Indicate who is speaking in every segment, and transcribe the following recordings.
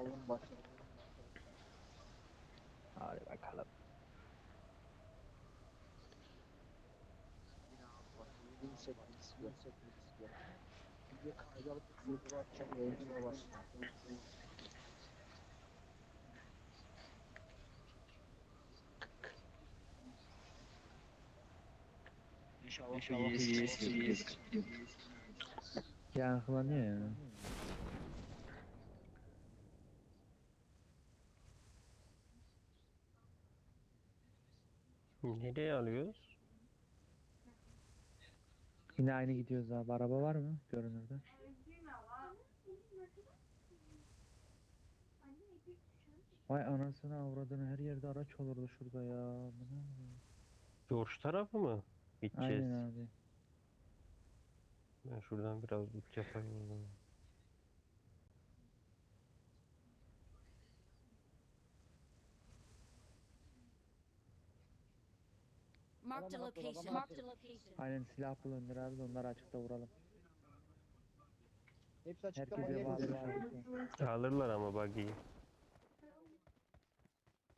Speaker 1: alın başlayalım.
Speaker 2: Hadi bakalım.
Speaker 1: Yine abi bak. 7.8 7.8 ya. Bir de kaydalık bir sürü açacak yayıncıya başlayalım. İnşallah iyiyiz, iyiyiz.
Speaker 2: Yankılanıyor ya.
Speaker 3: Nereye alıyoruz?
Speaker 2: Yine aynı gidiyoruz abi. Araba var mı görünürde? Vay anasını avradını her yerde araç olurdu şurada ya.
Speaker 3: George tarafı mı? Gideceğiz.
Speaker 2: Aynen abi.
Speaker 3: Ben şuradan biraz loot yapayım.
Speaker 4: Marked a location. Marked a location.
Speaker 2: Aynen silah bulundur abi de onları açıkta vuralım.
Speaker 1: Hepsi açıklama
Speaker 2: Herkese bağlı abi.
Speaker 3: Alırlar ama buggy'yi.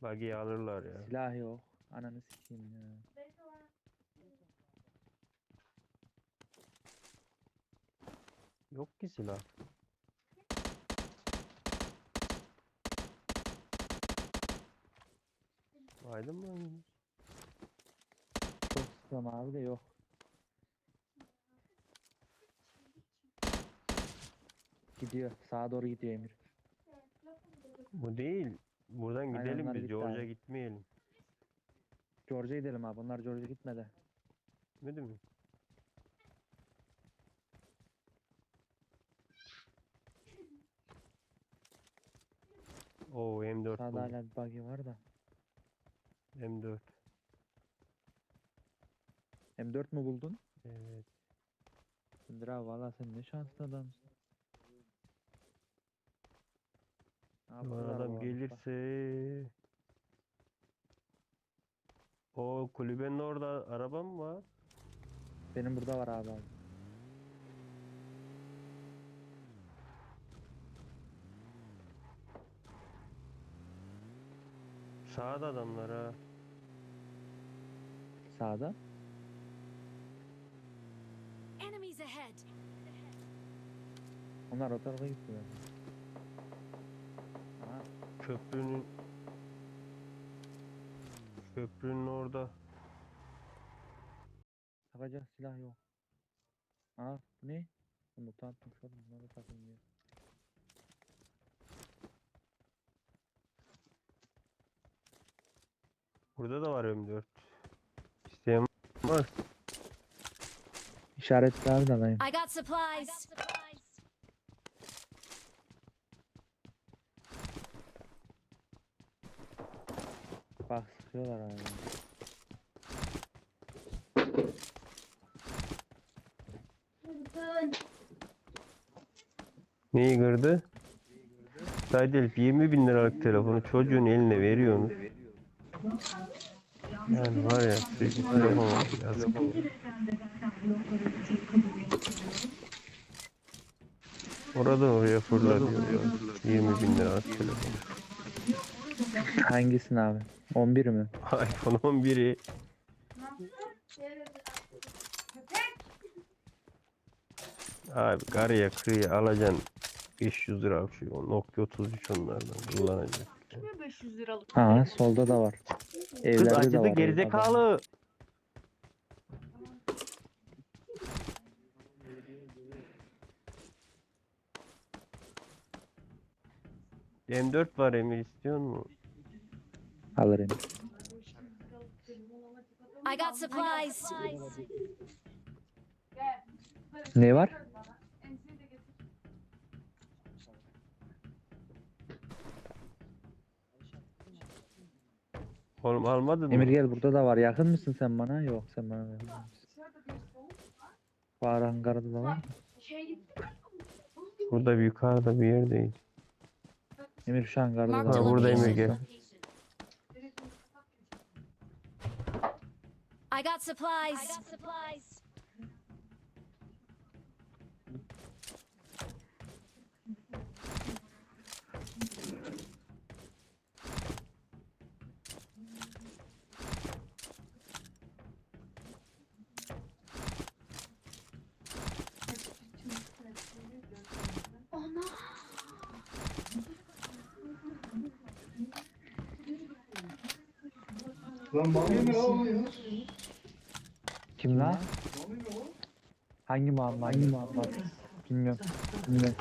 Speaker 3: Buggy'yi alırlar ya.
Speaker 2: Silah yok. Ananı sikeyim ya.
Speaker 3: Yok ki silah. Aydın mı?
Speaker 2: Çok sıkıyorum abi de yok. Gidiyor. Sağa doğru gidiyor Emir.
Speaker 3: Bu değil. Buradan
Speaker 2: Aynen,
Speaker 3: gidelim
Speaker 2: onlar
Speaker 3: biz.
Speaker 2: gitti
Speaker 3: George'a
Speaker 2: abi.
Speaker 3: gitmeyelim.
Speaker 2: George'a gidelim abi. Bunlar George'a gitmedi.
Speaker 3: Gitmedi mi? Oo M4
Speaker 2: Sağda
Speaker 3: buldum.
Speaker 2: hala bir buggy var da.
Speaker 3: M4.
Speaker 2: M4 mü buldun?
Speaker 3: Evet.
Speaker 2: Sindir abi valla sen ne şanslı adamsın. Ha,
Speaker 3: Bu adam gelirse o kulübenin orada araba mı var?
Speaker 2: Benim burada var abi. abi.
Speaker 3: Sağda adamlar ha.
Speaker 2: Sağda.
Speaker 4: Enemies ahead.
Speaker 2: Onlar o tarafa. Aha,
Speaker 3: Köprünün Köprünün orada.
Speaker 2: takacak silah yok. Aa bu ne? Mutantmış oğlum. Bunları takın diyor.
Speaker 3: Burada da var M4. İsteyen var.
Speaker 2: İşaretli abi de alayım.
Speaker 4: I got supplies.
Speaker 2: Bak sıkıyorlar abi.
Speaker 3: Neyi kırdı? Sadece 20 bin liralık telefonu çocuğun eline veriyorsunuz. Yani var ya çocuk telefon yazık. Oradan oraya fırlatıyor ya. 20 bin liralık telefon.
Speaker 2: Hangisini abi? 11 mi?
Speaker 3: iPhone 11'i Abi karıya kıyı alacaksın 500 lira şu Nokia 33 onlardan kullanacak.
Speaker 5: Kime 500 liralık?
Speaker 2: Aa solda da var.
Speaker 3: Kız
Speaker 2: Evlerde de
Speaker 3: acıdı
Speaker 2: var. adam.
Speaker 3: gerizekalı. M4 var Emir istiyor mu?
Speaker 2: Alırım.
Speaker 4: I got supplies.
Speaker 2: Ne var?
Speaker 3: Oğlum almadın mı?
Speaker 2: Emir gel burada da var. Yakın mısın sen bana? Yok sen bana yakın mısın? Var Ankara'da da var. mı?
Speaker 3: Burada bir yukarıda bir yerdeyim.
Speaker 2: Emir şu Ankara'da da
Speaker 3: Ha,
Speaker 2: var.
Speaker 3: buradayım
Speaker 4: location.
Speaker 3: Ege.
Speaker 4: I got supplies. I got supplies.
Speaker 5: Lan Mami ne oluyor?
Speaker 2: Kim lan? Hangi Muhammed? Hangi Muhammed? Bilmiyorum. Bilmiyorum.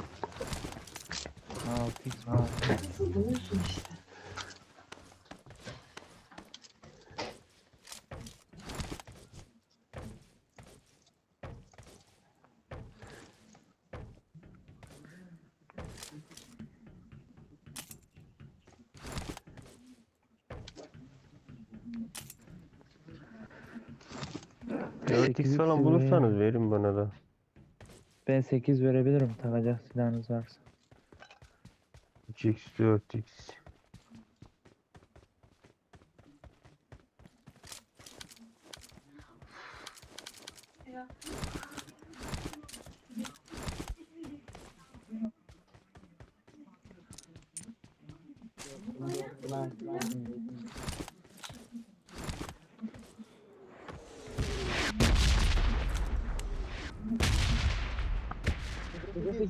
Speaker 2: Ha, okey. Ha.
Speaker 3: Dört x falan bulursanız verin bana da.
Speaker 2: Ben 8 verebilirim takacak silahınız varsa.
Speaker 3: 3x 4x.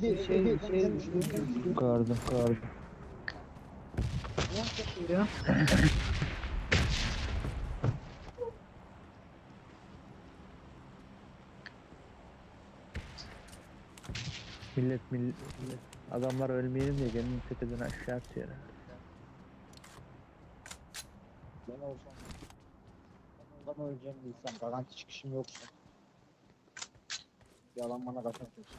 Speaker 1: Şey, şey, şey,
Speaker 2: Gördüm gördüm. Millet millet adamlar ölmeyelim diye kendini tepeden aşağı atıyor.
Speaker 1: Ben olsam ondan öleceğim bilsem garanti çıkışım yoksa yalan bana kaçamıyorsun.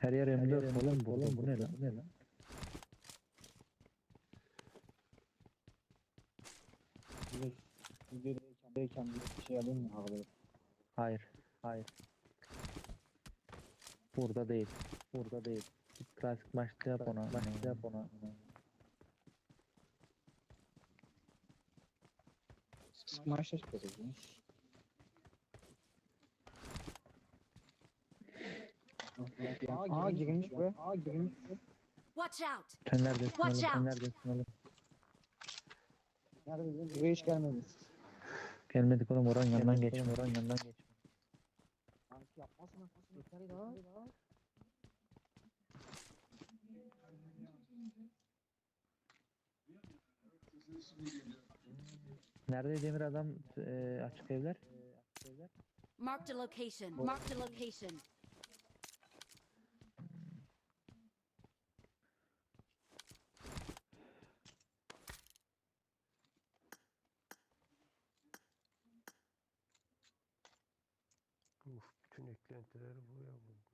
Speaker 2: Her yer M4 oğlum bu, oğlum bu ne lan? Bu ne lan?
Speaker 1: Videodayken bir şey alayım mı havada?
Speaker 2: Hayır, hayır. Burada değil. Burada değil. Klasik maçta yap ona. Maçta yap ona.
Speaker 1: Maaşla çıkarıyorsunuz. Aa girmiş be. Aa girmiş be.
Speaker 4: Watch out!
Speaker 2: Sen
Speaker 4: Watch?
Speaker 2: Sen neredesin oğlum?
Speaker 1: Nerede? Buraya hiç gelmediniz.
Speaker 2: Gelmedik oğlum oranın yanından geçme. Oranın yanından geçme.
Speaker 1: Sanki yapmasın yeter ya.
Speaker 2: Nerede demir adam e, açık evler?
Speaker 4: Marked a location. Marked a location.
Speaker 3: Bütün eklentileri buraya bulmuş.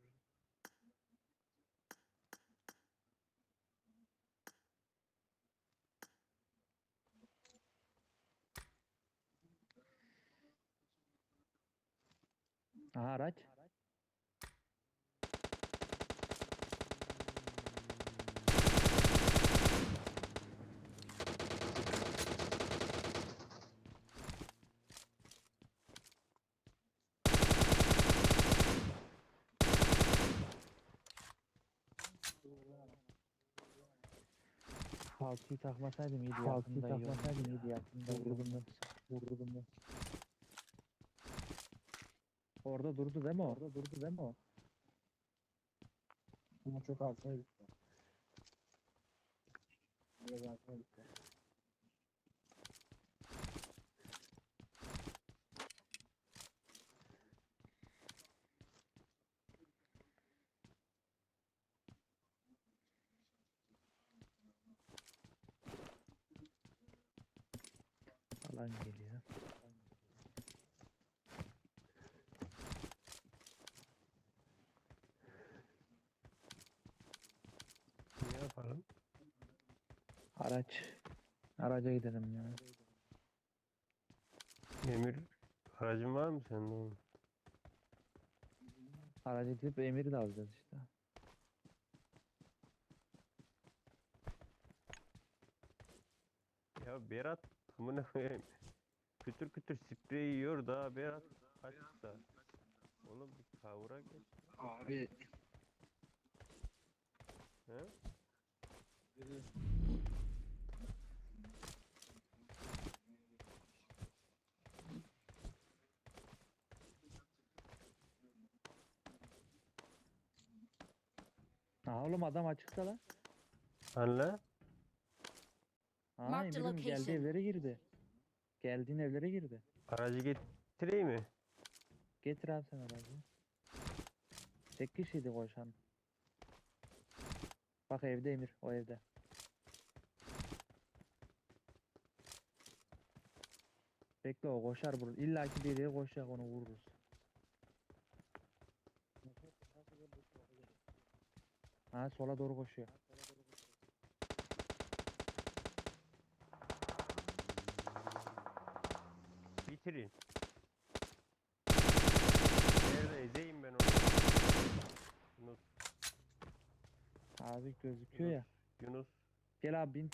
Speaker 2: Aha araç. Faltıyı takmasaydım iyiydi iyi
Speaker 6: takmasaydım iyiydi
Speaker 2: ya.
Speaker 6: yakında
Speaker 2: Vurdum ben. Vurdum ben. Orada durdu değil mi o? Orada durdu değil mi o?
Speaker 1: Ama çok arkaya gitti. Biraz arkaya gitti.
Speaker 2: Alan geliyor.
Speaker 3: Ne yapalım?
Speaker 2: Araç. Araca gidelim ya.
Speaker 3: Emir aracın var mı sende oğlum?
Speaker 2: Araca gidip emiri de alacağız işte.
Speaker 3: Ya Berat amına koyayım. Kütür kütür sprey yiyor da Berat kaçta. Oğlum bir kavura geç.
Speaker 1: Abi
Speaker 3: He?
Speaker 2: Ha oğlum adam açıkta lan.
Speaker 3: Anla.
Speaker 2: Ha
Speaker 4: Marked
Speaker 2: geldi
Speaker 4: location.
Speaker 2: evlere girdi. Geldiğin evlere girdi.
Speaker 3: Aracı getireyim mi?
Speaker 2: Getir abi sen aracı. Tek kişiydi koşan. Bak evde Emir, o evde. Bekle o koşar burada. İlla ki biriye koşacak onu vururuz. Ha sola doğru koşuyor.
Speaker 3: Bitirin. Nerede ezeyim ben onu? Yunus,
Speaker 2: Abi gözüküyor ya.
Speaker 3: Yunus.
Speaker 2: Gel abi bin.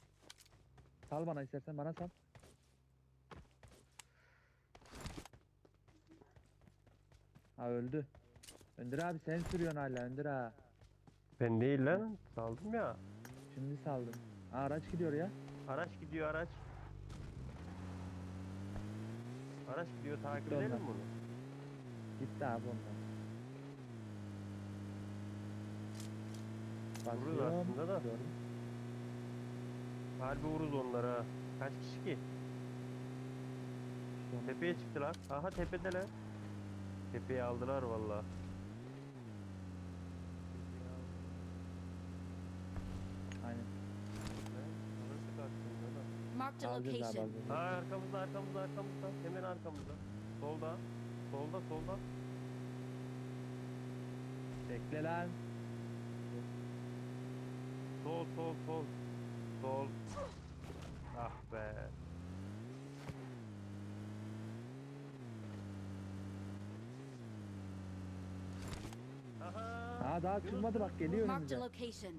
Speaker 2: Sal bana istersen bana sal. Ha öldü. Öndür abi sen sürüyorsun hala Öndür ha.
Speaker 3: Ben değil lan. Saldım ya.
Speaker 2: Şimdi saldım. Araç gidiyor ya.
Speaker 3: Araç gidiyor araç. Araç gidiyor takip
Speaker 2: Gitti
Speaker 3: edelim bunu.
Speaker 2: Gitti abi ondan.
Speaker 3: Vururuz
Speaker 2: Basıyorum.
Speaker 3: aslında da.
Speaker 2: Gördüm.
Speaker 3: Harbi vururuz onlara. Kaç kişi ki?
Speaker 2: Sonra-
Speaker 3: Tepeye çıktılar. Aha tepedeler. Tepeyi aldılar valla.
Speaker 2: Aynen.
Speaker 3: Orası karşımda da.
Speaker 4: Marked a location.
Speaker 3: Ha arkamızda arkamızda arkamızda. Hemen arkamızda. Solda. Solda solda.
Speaker 2: Bekle lan.
Speaker 3: Sol sol sol. Sol. Ah be. Aha.
Speaker 2: Ha daha çıkmadı bak geliyor
Speaker 4: Marked a
Speaker 2: önümüze.
Speaker 4: location.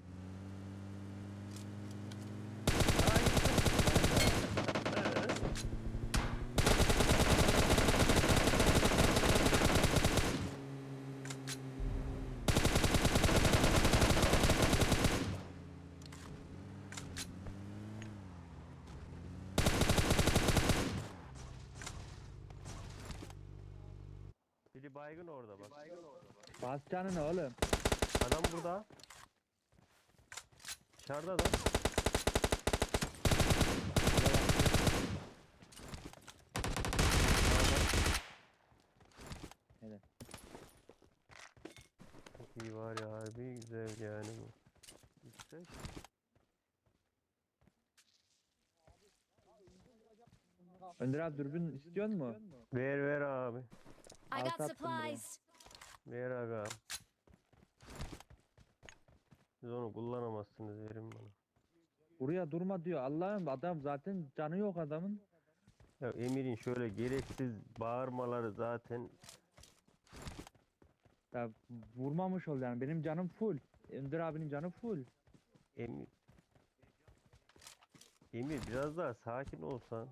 Speaker 3: Biri baygın orada bak.
Speaker 2: Bas canını oğlum.
Speaker 3: Adam burada. Dışarıda da.
Speaker 2: Evet.
Speaker 3: Çok iyi var ya harbi güzel yani bu. İşte
Speaker 2: Önder abi dürbün istiyor mu?
Speaker 3: ver ver abi.
Speaker 4: I got supplies.
Speaker 3: Ver aga. Siz onu kullanamazsınız verin bana.
Speaker 2: Buraya durma diyor. Allah'ım adam zaten canı yok adamın.
Speaker 3: Ya Emir'in şöyle gereksiz bağırmaları zaten
Speaker 2: Ya vurmamış ol yani. Benim canım full. Önder abinin canı full.
Speaker 3: Emir Emir biraz daha sakin olsan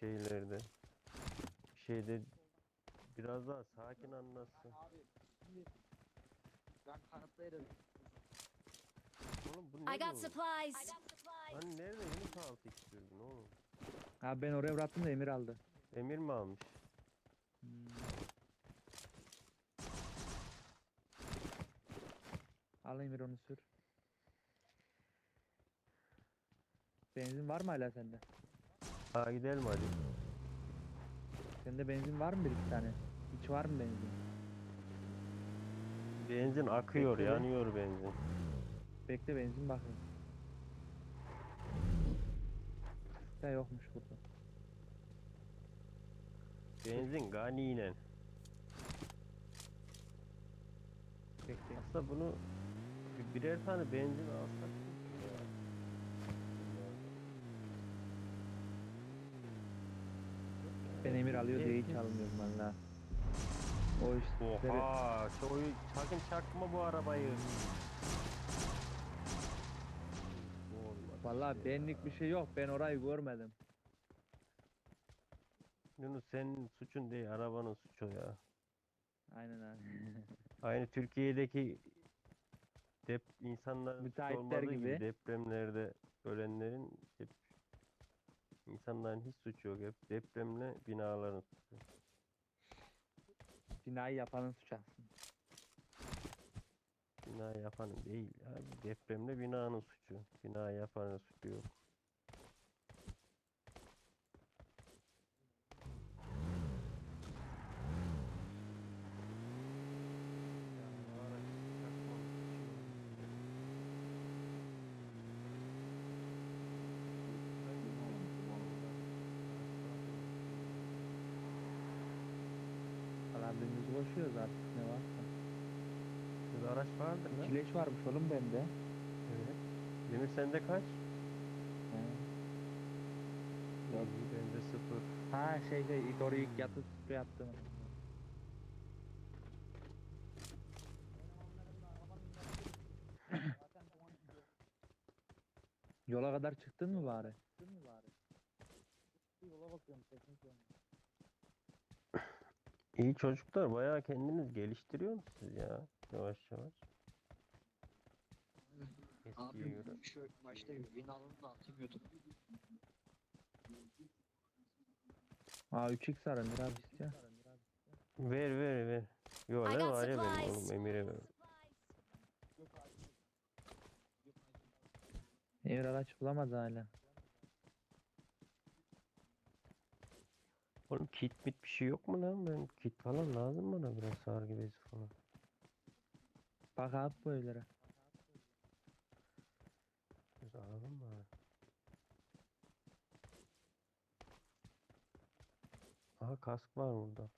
Speaker 3: şeylerde şeyde biraz daha sakin anlatsın.
Speaker 1: Abi şimdi ben kanıtlayırım.
Speaker 3: Oğlum bu
Speaker 4: I
Speaker 3: ne
Speaker 4: got supplies.
Speaker 3: Hani nerede Yunus altı istiyordun oğlum?
Speaker 2: Ha ben oraya bıraktım da Emir aldı.
Speaker 3: Emir mi almış?
Speaker 2: Hmm. Al Emir onu sür. Benzin var mı hala sende?
Speaker 3: Ha gidelim hadi.
Speaker 2: Sende benzin var mı bir iki tane? Hiç var mı benzin?
Speaker 3: Benzin akıyor,
Speaker 2: Bekle be.
Speaker 3: yanıyor benzin.
Speaker 2: Bekle benzin bakayım. Ya yokmuş burada.
Speaker 3: Benzin ganiyle.
Speaker 2: Bekle.
Speaker 3: Aslında bunu bir- birer tane benzin alsak ya.
Speaker 2: Ben Emir alıyor diye hiç almıyorum valla. O işleri
Speaker 3: Oha, çoğu sakın çakma bu arabayı.
Speaker 2: Valla
Speaker 3: işte
Speaker 2: benlik bir şey yok. Ben orayı görmedim.
Speaker 3: Yunus senin suçun değil, arabanın suçu ya.
Speaker 2: Aynen abi.
Speaker 3: Aynı Türkiye'deki dep insanların
Speaker 2: Müteahhitler
Speaker 3: gibi
Speaker 2: gibi.
Speaker 3: depremlerde ölenlerin hep insanların hiç suçu yok. Hep depremle binaların suçu.
Speaker 2: Binayı yapanın suçu aslında.
Speaker 3: Bina yapanın değil abi. Depremde binanın suçu. Bina yapanın suçu yok. Ya bu araç çakmamış şey olmuş ya.
Speaker 2: Kalabimizi koşuyoruz artık ne varsa.
Speaker 3: Şurada araç vardır lan.
Speaker 2: Kileç varmış oğlum bende.
Speaker 3: Evet. Demir sende kaç?
Speaker 2: He. Yok.
Speaker 3: Bende sıfır.
Speaker 2: Ha şeyde doğru ilk yatı sprey attım. Yola kadar çıktın mı bari?
Speaker 1: Yola bakıyorum sesin yok.
Speaker 3: İyi çocuklar bayağı kendiniz geliştiriyorsunuz ya. Yavaş yavaş. Eskiye
Speaker 1: Abi
Speaker 3: göre.
Speaker 1: şu başta binalarını da atmıyordum.
Speaker 2: Aa 3x var Emir abi istiyor.
Speaker 3: Ver ver ver. Yo
Speaker 4: I
Speaker 3: ne
Speaker 4: got
Speaker 3: var ya benim
Speaker 4: supplies.
Speaker 3: oğlum Emir'e ver.
Speaker 2: Emir araç bulamadı hala.
Speaker 3: Oğlum kit mit bir şey yok mu lan? Ben kit falan lazım bana biraz sargı bezi falan.
Speaker 2: Bak abi bu evlere.
Speaker 3: Biz alalım mı? Aha kask var burada.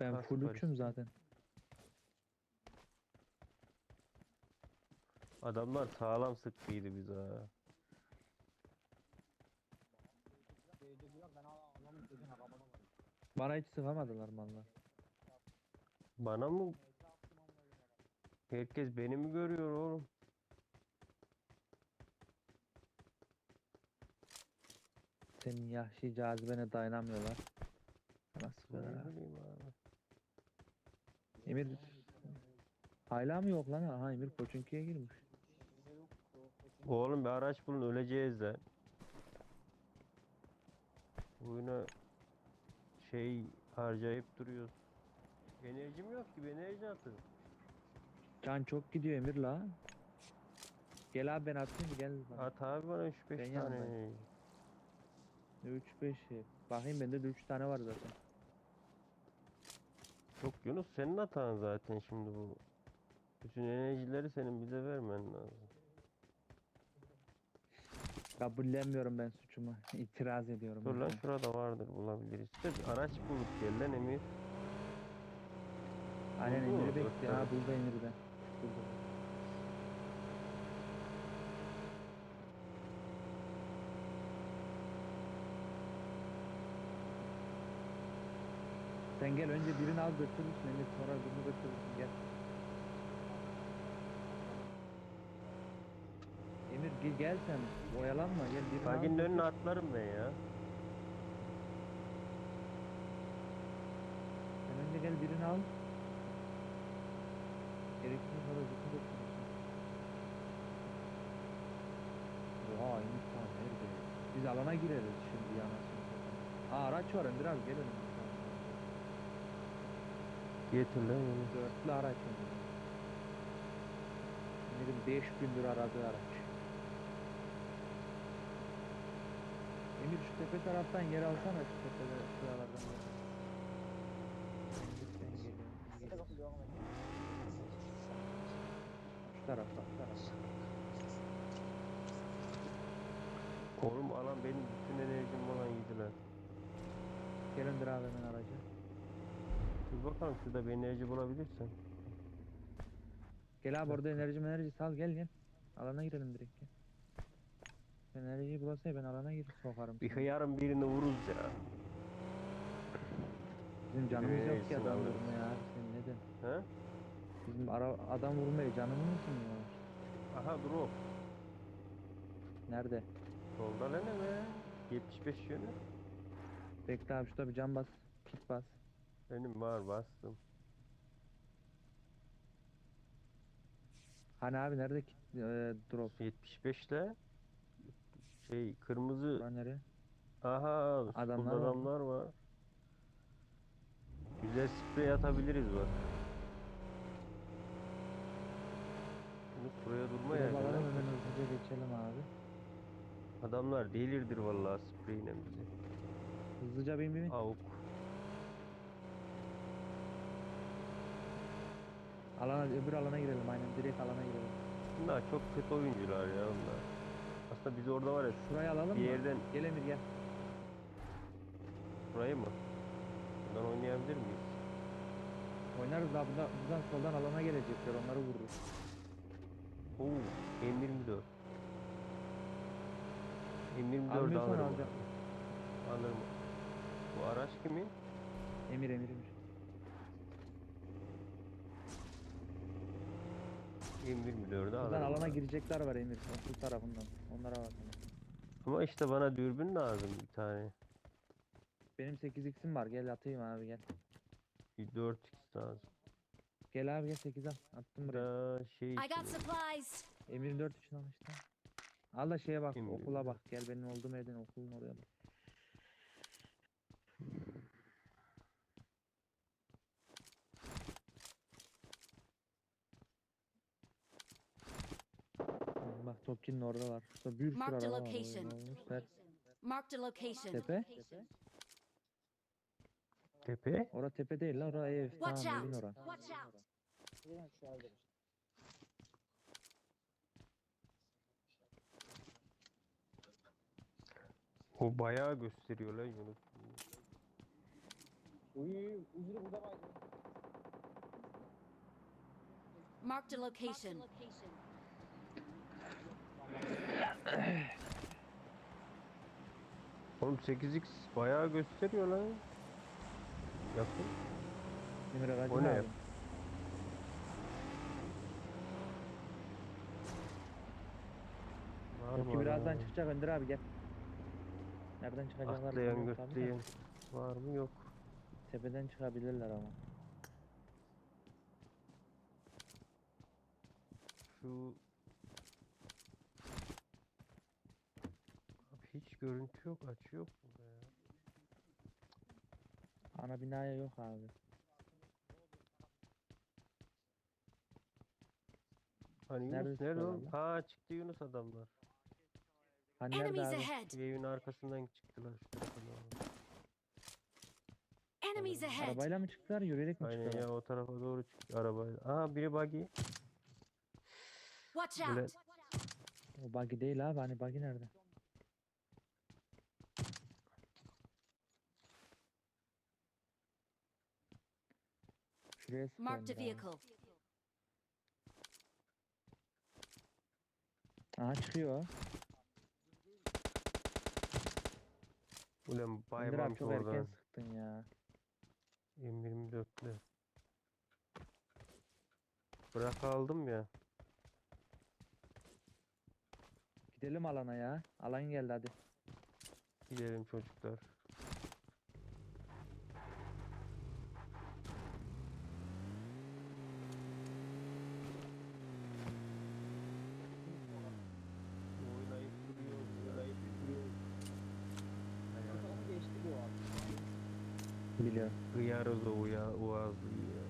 Speaker 2: Ben full
Speaker 3: işte.
Speaker 2: zaten.
Speaker 3: Adamlar sağlam sıktıydı bize ha.
Speaker 2: Bana hiç sıkamadılar mallar.
Speaker 3: Bana mı? Herkes beni mi görüyor oğlum?
Speaker 2: Senin yahşi cazibene dayanamıyorlar.
Speaker 3: Bileyim abi.
Speaker 2: Emir hala mı yok lan? Aha Emir Koçunki'ye girmiş.
Speaker 3: Oğlum bir araç bulun öleceğiz de. Oyuna şey harcayıp duruyoruz. Enerjim yok ki bir enerji atın.
Speaker 2: Can çok gidiyor Emir la. Gel abi ben atayım gel. bana.
Speaker 3: At abi bana 3-5
Speaker 2: Ben
Speaker 3: tane.
Speaker 2: yanındayım. 3 5 Bakayım bende de 3 tane var zaten.
Speaker 3: Yok Yunus senin hatan zaten şimdi bu. Bütün enerjileri senin bize vermen lazım.
Speaker 2: Kabullenmiyorum ben suçumu. İtiraz ediyorum.
Speaker 3: Dur lan şurada vardır bulabiliriz. İşte bir araç bulup gel lan Emir.
Speaker 2: Aynen
Speaker 3: Dört
Speaker 2: bekliyor. Ha
Speaker 3: tane.
Speaker 2: buldu Emir'i de. Sen gel önce birini al götürürsün Emir sonra birini götürürsün gel. Emir gel, gel sen oyalanma gel birini al
Speaker 3: Baginin önüne atlarım ben ya.
Speaker 2: Sen önce gel birini al. Gerekirse sonra zıkkı götürürsün. Oha Emir tamam nerede? Biz alana gireriz şimdi yanasın. Aa araç var Emir abi gel önüme.
Speaker 3: Getir lan Yunus.
Speaker 2: Dörtlü araç. Emir'in 5 gündür aradığı araç. Emir şu tepe taraftan yer alsana şu tepede şuralardan. Şu taraftan, şu taraftan.
Speaker 3: Oğlum alan benim bütün enerjim falan yediler.
Speaker 2: Gel Önder abi hemen araca.
Speaker 3: Dur bakalım şurada bir enerji bulabilirsen.
Speaker 2: Gel abi orada enerji enerji sal gel gel. Alana girelim direkt gel. Enerjiyi bulasay ben alana girip sokarım.
Speaker 3: Bir hıyarın birini vururuz ya.
Speaker 2: Bizim canımız yok ki adam
Speaker 3: alırız?
Speaker 2: vurmaya abi sen neden?
Speaker 3: He?
Speaker 2: Bizim ara adam vurmaya canımız mı ya?
Speaker 3: Aha dur o.
Speaker 2: Nerede?
Speaker 3: Solda ne be? 75 yönü.
Speaker 2: Bekle abi şurada bir can bas. Kit bas.
Speaker 3: Benim var bastım.
Speaker 2: Hani abi nerede kit e, drop?
Speaker 3: 75 ile şey kırmızı
Speaker 2: Bura nereye?
Speaker 3: aha
Speaker 2: Adamlar
Speaker 3: adamlar
Speaker 2: var.
Speaker 3: adamlar var. sprey atabiliriz bak. Yunus buraya durma ya. Canım.
Speaker 2: hemen hızlıca geçelim abi.
Speaker 3: Adamlar delirdir vallahi spreyle bizi.
Speaker 2: Hızlıca bin bin.
Speaker 3: Avuk.
Speaker 2: Alana, öbür alana girelim aynen. Direkt alana girelim.
Speaker 3: Bunlar çok kötü oyuncular ya onlar. Aslında biz orada var ya
Speaker 2: Şurayı alalım
Speaker 3: bir
Speaker 2: mı?
Speaker 3: yerden
Speaker 2: Gel Emir gel.
Speaker 3: burayı mı? Buradan oynayabilir miyiz?
Speaker 2: Oynarız daha buradan, buradan soldan alana gelecekler onları vururuz.
Speaker 3: Oo, M24. M24
Speaker 2: Almıyorsan
Speaker 3: alırım.
Speaker 2: alacağım.
Speaker 3: Alırım. Bu araç kimin?
Speaker 2: Emir Emir Emir.
Speaker 3: M24'ü
Speaker 2: Buradan
Speaker 3: alırım.
Speaker 2: alana
Speaker 3: abi.
Speaker 2: girecekler var Emir. Su tarafından. Onlara bak.
Speaker 3: Ama işte bana dürbün lazım bir tane.
Speaker 2: Benim 8x'im var. Gel atayım abi gel.
Speaker 3: Bir 4x lazım.
Speaker 2: Gel abi gel 8 al. Attım buraya.
Speaker 3: Da şey
Speaker 4: I got supplies.
Speaker 2: Emir 4 için al işte. Al da şeye bak.
Speaker 3: Emir
Speaker 2: okula
Speaker 3: dört.
Speaker 2: bak. Gel benim olduğum evden okulun oraya bak. Bak Topkin'in orada var. Şurada bir sürü
Speaker 4: Marked a
Speaker 2: araba var.
Speaker 4: location.
Speaker 2: Ver.
Speaker 4: Marked a location.
Speaker 2: Tepe.
Speaker 3: Tepe.
Speaker 2: Ora tepe değil la. Ora ev.
Speaker 4: Watch
Speaker 2: Tamam evin
Speaker 4: out.
Speaker 2: ora.
Speaker 4: Watch out.
Speaker 3: O bayağı gösteriyor lan Yunus.
Speaker 1: Uy, uzun burada var.
Speaker 4: Marked a location.
Speaker 3: Oğlum 8x bayağı gösteriyor lan. Yakın.
Speaker 2: Emir aracı
Speaker 3: O ne?
Speaker 2: lazım.
Speaker 3: Var mı
Speaker 2: birazdan
Speaker 3: adam?
Speaker 2: çıkacak Önder abi gel. Nereden çıkacaklar?
Speaker 3: Atlayan
Speaker 2: bilmiyorum tabii de.
Speaker 3: götleyen var mı yok.
Speaker 2: Tepeden çıkabilirler ama.
Speaker 3: Şu Abi hiç görüntü yok, açı yok burada ya.
Speaker 2: Ana binaya yok abi.
Speaker 3: Hani
Speaker 2: Nerede
Speaker 3: Yunus nerede oğlum?
Speaker 2: lan?
Speaker 3: Ha çıktı Yunus adamlar.
Speaker 2: Hani nerede
Speaker 4: Enemies
Speaker 2: abi?
Speaker 4: ahead.
Speaker 3: Evin arkasından çıktılar. şu tarafa doğru.
Speaker 4: Enemies ahead.
Speaker 2: Arabayla mı çıktılar, yürüyerek mi
Speaker 3: Aynen
Speaker 2: çıktılar?
Speaker 3: ya o tarafa doğru çıktı arabayla. Aha biri buggy.
Speaker 4: Watch
Speaker 3: Böyle-
Speaker 4: out.
Speaker 2: O buggy değil abi, hani buggy nerede? Şuraya
Speaker 4: Marked a
Speaker 2: sıkıyorum
Speaker 4: vehicle.
Speaker 2: Aha çıkıyor.
Speaker 3: Ulan
Speaker 2: Önder abi
Speaker 3: baymamış
Speaker 2: çok erken
Speaker 3: oradan.
Speaker 2: sıktın ya.
Speaker 3: M24'lü. Bırak aldım ya.
Speaker 2: Gidelim alana ya. Alan geldi hadi.
Speaker 3: Gidelim çocuklar.
Speaker 2: Biliyorum.
Speaker 3: Kıyarız o uya, uazlıyı ya.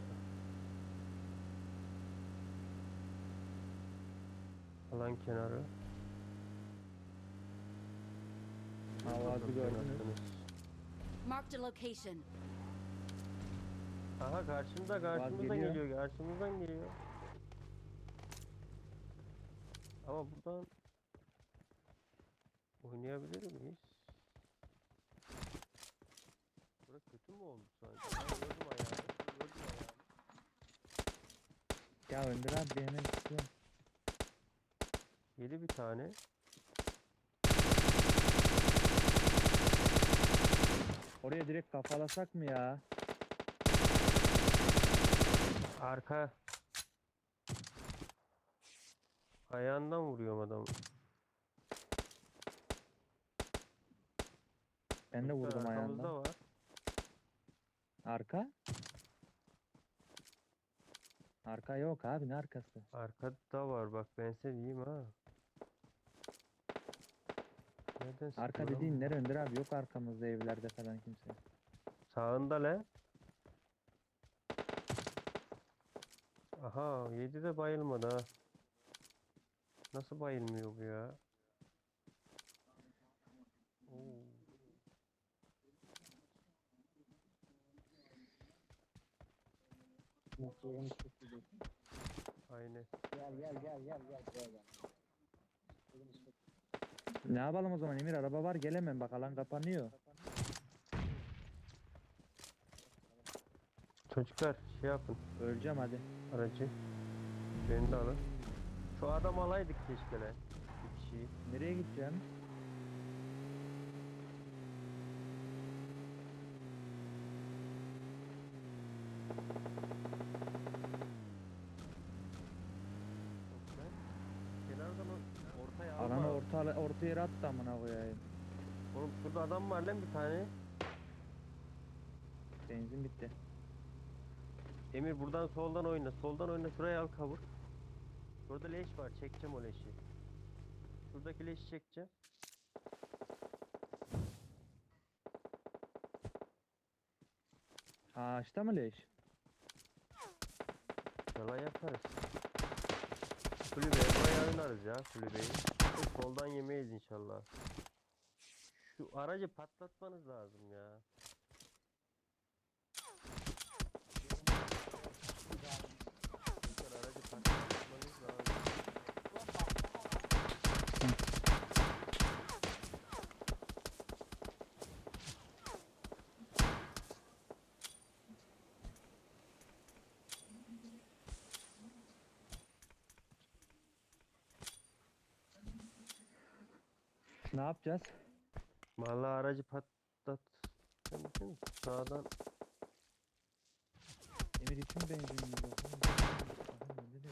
Speaker 3: Alan kenarı. Bakalım
Speaker 2: gördünüz.
Speaker 4: Marked a location.
Speaker 3: Aha karşımda karşımızdan
Speaker 2: geliyor.
Speaker 3: geliyor karşımızdan geliyor. Ama buradan oynayabilir miyiz? Mü oldu sanki? Ben gördüm ayağını, gördüm ayağını.
Speaker 2: Ya Önder abi hemen çıkıyor.
Speaker 3: Yedi bir tane.
Speaker 2: Oraya direkt kafalasak mı ya?
Speaker 3: Arka. Ayağından vuruyorum adamı.
Speaker 2: Ben de vurdum
Speaker 3: arkamızda
Speaker 2: ayağından.
Speaker 3: var.
Speaker 2: Arka? Arka yok abi ne arkası?
Speaker 3: Arkada var bak ben size diyeyim ha. Nereden
Speaker 2: Arka
Speaker 3: sıkıyor lan
Speaker 2: dediğin nere Önder abi? Yok arkamızda evlerde falan kimse.
Speaker 3: Sağında le. Aha 7 de bayılmadı ha. Nasıl bayılmıyor bu ya?
Speaker 1: Muhtemelen çok iyi.
Speaker 3: Aynen.
Speaker 1: Gel gel gel gel gel gel gel.
Speaker 2: Ne yapalım o zaman Emir araba var gelemem bak alan kapanıyor.
Speaker 3: Çocuklar şey yapın
Speaker 2: Öleceğim hadi.
Speaker 3: aracı. Beni de alın. Şu adam alaydık keşke lan. Bir kişiyi.
Speaker 2: Nereye gideceğim?
Speaker 3: Ben kenardan o- ortaya
Speaker 2: Alanı orta, yere attı amına koyayım.
Speaker 3: Oğlum şurada adam var lan bir tane.
Speaker 2: Benzin bitti.
Speaker 3: Emir buradan soldan oyna. Soldan oyna. Şuraya al kavur. Şurada leş var. Çekeceğim o leşi. Şuradaki leşi çekeceğim.
Speaker 2: Ağaçta mı leş?
Speaker 3: Yalan yaparız. Kulübeye buraya oynarız ya kulübeyi. Soldan yemeyiz inşallah. Şu aracı patlatmanız lazım ya. Çocuklar, aracı patlatmanız lazım.
Speaker 2: Ne yapacağız?
Speaker 3: Vallahi aracı patlat. Sağdan
Speaker 2: Emir için benzin yok. oğlum. Aha, öyle de.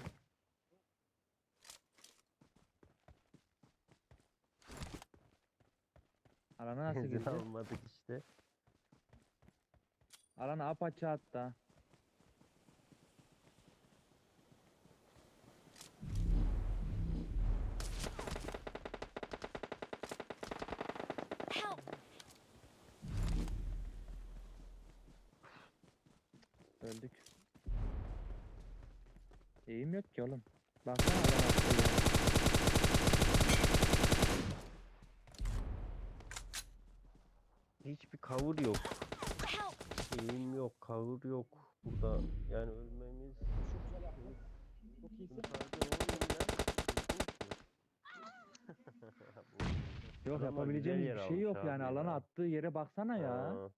Speaker 2: Alana nasıl gireceğiz?
Speaker 3: almadık işte.
Speaker 2: Alana apaçı hatta.
Speaker 4: Help!
Speaker 2: Öldük. Eğim yok ki oğlum. Baksana adam attı ya.
Speaker 3: Kavur yok. Eğim yok, kavur yok. Burada yani ölmemiz
Speaker 1: Çok güzel yaptın. İyisin.
Speaker 2: Yok yapabileceğimiz bir şey yok yani alana attığı yere baksana ya.
Speaker 3: Aa,